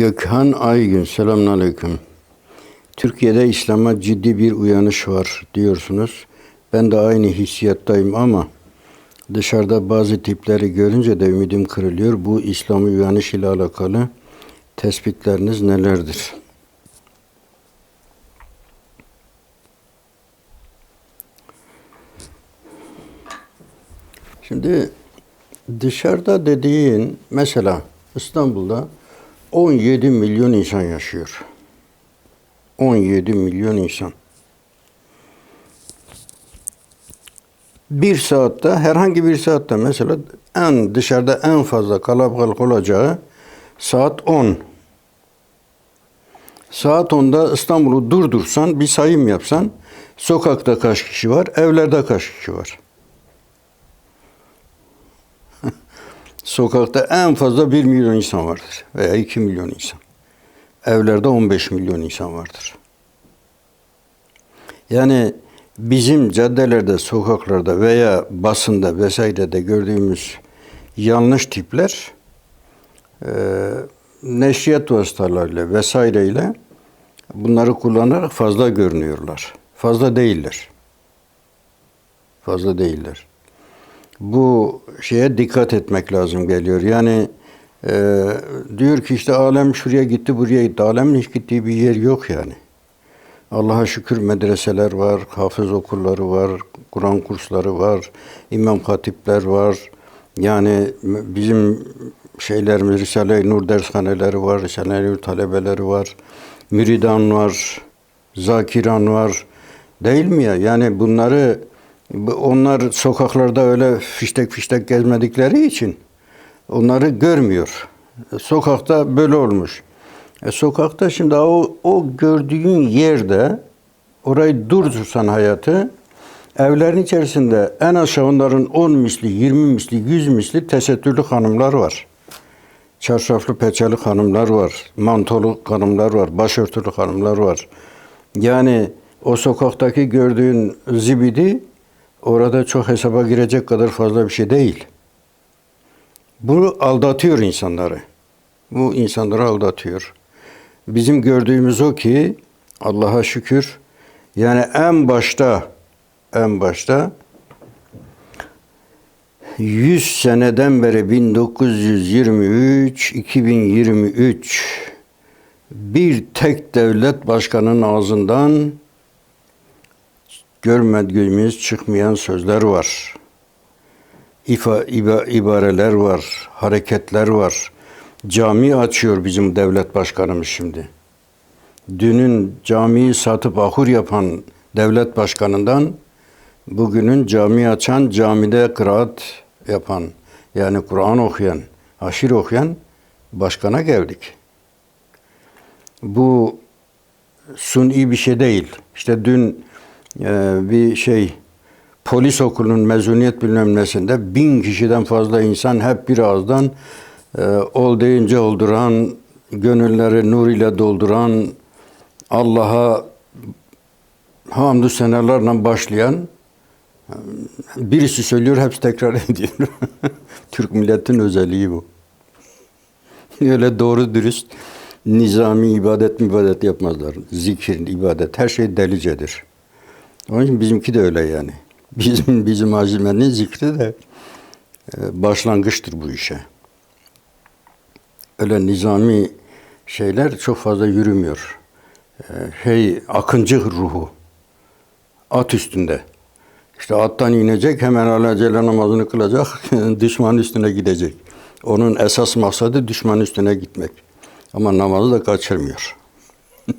Gökhan Aygün, selamünaleyküm. Türkiye'de İslam'a ciddi bir uyanış var diyorsunuz. Ben de aynı hissiyattayım ama dışarıda bazı tipleri görünce de ümidim kırılıyor. Bu İslam'a uyanış ile alakalı tespitleriniz nelerdir? Şimdi dışarıda dediğin mesela İstanbul'da 17 milyon insan yaşıyor. 17 milyon insan. Bir saatte, herhangi bir saatte mesela en dışarıda en fazla kalabalık olacağı saat 10. Saat 10'da İstanbul'u durdursan, bir sayım yapsan sokakta kaç kişi var, evlerde kaç kişi var? Sokakta en fazla 1 milyon insan vardır veya 2 milyon insan. Evlerde 15 milyon insan vardır. Yani bizim caddelerde, sokaklarda veya basında vesairede gördüğümüz yanlış tipler e, neşriyat vasıtalarıyla vesaireyle bunları kullanarak fazla görünüyorlar. Fazla değiller. Fazla değiller bu şeye dikkat etmek lazım geliyor. Yani e, diyor ki işte alem şuraya gitti buraya gitti. Alemin hiç gittiği bir yer yok yani. Allah'a şükür medreseler var, hafız okulları var, Kur'an kursları var, imam hatipler var. Yani bizim şeylerimiz Risale-i Nur dershaneleri var, Risale-i Nur talebeleri var, müridan var, zakiran var. Değil mi ya? Yani bunları onlar sokaklarda öyle fiştek fiştek gezmedikleri için onları görmüyor. Sokakta böyle olmuş. E, sokakta şimdi o, o gördüğün yerde orayı durdursan hayatı evlerin içerisinde en aşağı onların 10 misli, 20 misli, 100 misli tesettürlü hanımlar var. Çarşaflı peçeli hanımlar var. Mantolu hanımlar var. Başörtülü hanımlar var. Yani o sokaktaki gördüğün zibidi orada çok hesaba girecek kadar fazla bir şey değil. Bu aldatıyor insanları. Bu insanları aldatıyor. Bizim gördüğümüz o ki Allah'a şükür yani en başta en başta 100 seneden beri 1923 2023 bir tek devlet başkanının ağzından görmediğimiz çıkmayan sözler var. İfa, iba, ibareler var, hareketler var. Cami açıyor bizim devlet başkanımız şimdi. Dünün camiyi satıp ahur yapan devlet başkanından bugünün cami açan, camide kıraat yapan, yani Kur'an okuyan, aşir okuyan başkana geldik. Bu suni bir şey değil. İşte dün ee, bir şey polis okulunun mezuniyet bilmem nesinde bin kişiden fazla insan hep bir ağızdan e, ol deyince olduran, gönülleri nur ile dolduran, Allah'a hamdü senelerle başlayan birisi söylüyor, hepsi tekrar ediyor. Türk milletin özelliği bu. Öyle doğru dürüst nizami ibadet ibadet yapmazlar. Zikir, ibadet her şey delicedir. Onun için bizimki de öyle yani. Bizim bizim azimenin zikri de e, başlangıçtır bu işe. Öyle nizami şeyler çok fazla yürümüyor. E, şey akıncı ruhu at üstünde. İşte attan inecek hemen alacele namazını kılacak düşman üstüne gidecek. Onun esas maksadı düşman üstüne gitmek. Ama namazı da kaçırmıyor.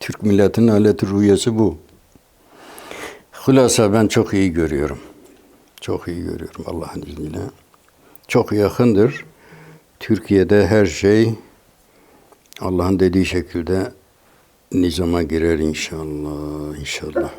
Türk milletinin aleti rüyası bu. Hulasa ben çok iyi görüyorum. Çok iyi görüyorum Allah'ın izniyle. Çok yakındır. Türkiye'de her şey Allah'ın dediği şekilde nizama girer inşallah. İnşallah.